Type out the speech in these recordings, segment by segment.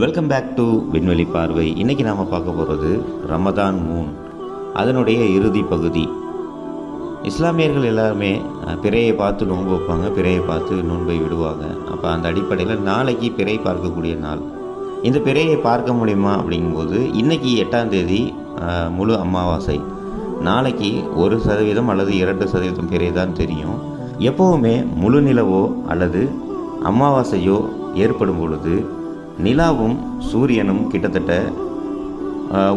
Welcome back to விண்வெளி பார்வை. இன்றைக்கி நாம் பார்க்க போகிறது ரமதான் மூன் அதனுடைய இறுதி பகுதி. இஸ்லாமியர்கள் எல்லாருமே பிறையை பார்த்து நோன்பு வைப்பாங்க பிறையை பார்த்து நோன்பை விடுவாங்க. அப்போ அந்த அடிப்படையில் நாளைக்கு பிறை பார்க்கக்கூடிய நாள். இந்த பிறையை பார்க்க முடியுமா அப்படிங்கும்போது இன்றைக்கி எட்டாம் தேதி முழு அமாவாசை. நாளைக்கு ஒரு சதவீதம் அல்லது இரண்டு சதவீதம் பிறை தான் தெரியும். எப்போவுமே முழு நிலவோ அல்லது அமாவாசையோ ஏற்படும் பொழுது நிலாவும் சூரியனும் கிட்டத்தட்ட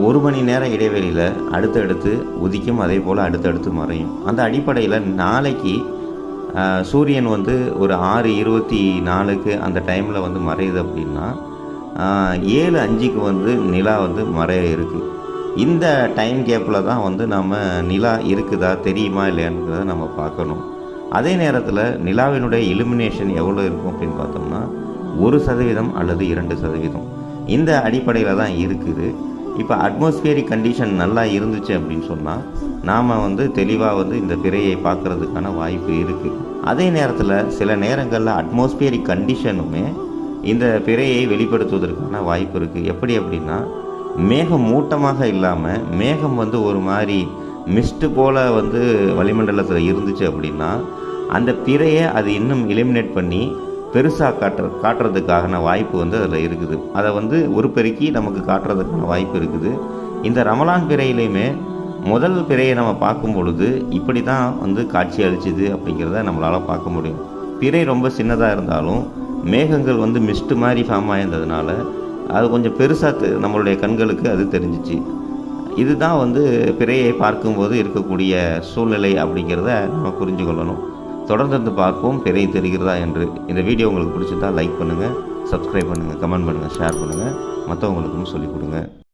ஒரு மணி நேர இடைவெளியில் அடுத்தடுத்து உதிக்கும் அதே போல் அடுத்தடுத்து மறையும். அந்த அடிப்படையில் நாளைக்கு சூரியன் வந்து ஒரு ஆறு இருபத்தி நாலுக்கு அந்த டைமில் வந்து மறையுது அப்படின்னா ஏழு அஞ்சுக்கு வந்து நிலா வந்து மறைய இருக்குது இந்த டைம் கேப்பில் தான் வந்து நம்ம நிலா இருக்குதா தெரியுமா இல்லையான்றதை நம்ம பார்க்கணும். அதே நேரத்தில் நிலாவினுடைய இலுமினேஷன் எவ்வளோ இருக்கும் அப்படின்னு பார்த்தோம்னா ஒரு சதவீதம் அல்லது இரண்டு சதவீதம். இந்த அடிப்படையில் தான் இருக்குது. இப்போ அட்மாஸ்பியரிக் கண்டிஷன் நல்லா இருந்துச்சு அப்படின்னு சொன்னால் நாம் வந்து தெளிவாக வந்து இந்த பிறையை பார்க்குறதுக்கான வாய்ப்பு இருக்குது அதே நேரத்தில் சில நேரங்களில் அட்மாஸ்பியரிக் கண்டிஷனுமே இந்த பிறையை வெளிப்படுத்துவதற்கான வாய்ப்பு இருக்குது எப்படி அப்படின்னா மேகம் மூட்டமாக இல்லாமல் மேகம் வந்து ஒரு மாதிரி மிஸ்ட்டு போல் வந்து வளிமண்டலத்தில் இருந்துச்சு அப்படின்னா அந்த பிறையை அது இன்னும் எலிமினேட் பண்ணி பெருசாக காட்டுற காட்டுறதுக்கான வாய்ப்பு வந்து அதில் இருக்குது. அதை வந்து ஒரு பெருக்கி நமக்கு காட்டுறதுக்கான வாய்ப்பு இருக்குது. இந்த ரமலான் பிறையிலையுமே முதல் பிறையை நம்ம பார்க்கும் பொழுது இப்படி தான் வந்து காட்சி அளிச்சுது அப்படிங்கிறத நம்மளால் பார்க்க முடியும். பிறை ரொம்ப சின்னதாக இருந்தாலும் மேகங்கள் வந்து மிஸ்ட்டு மாதிரி ஃபார்ம் ஆயிருந்ததுனால அது கொஞ்சம் பெருசாக நம்மளுடைய கண்களுக்கு அது தெரிஞ்சிச்சு. இதுதான் வந்து பிறையை பார்க்கும்போது இருக்கக்கூடிய சூழ்நிலை அப்படிங்கிறத நம்ம புரிஞ்சு கொள்ளணும் தொடர்ந்து வந்து பார்ப்போம். பெரிய தெரிகிறதா என்று. இந்த வீடியோ உங்களுக்கு பிடிச்சிருந்தால் லைக் பண்ணுங்கள் சப்ஸ்கிரைப் பண்ணுங்கள் கமெண்ட் பண்ணுங்கள் ஷேர் பண்ணுங்கள் மற்றவங்களுக்கும் சொல்லிக் கொடுங்க.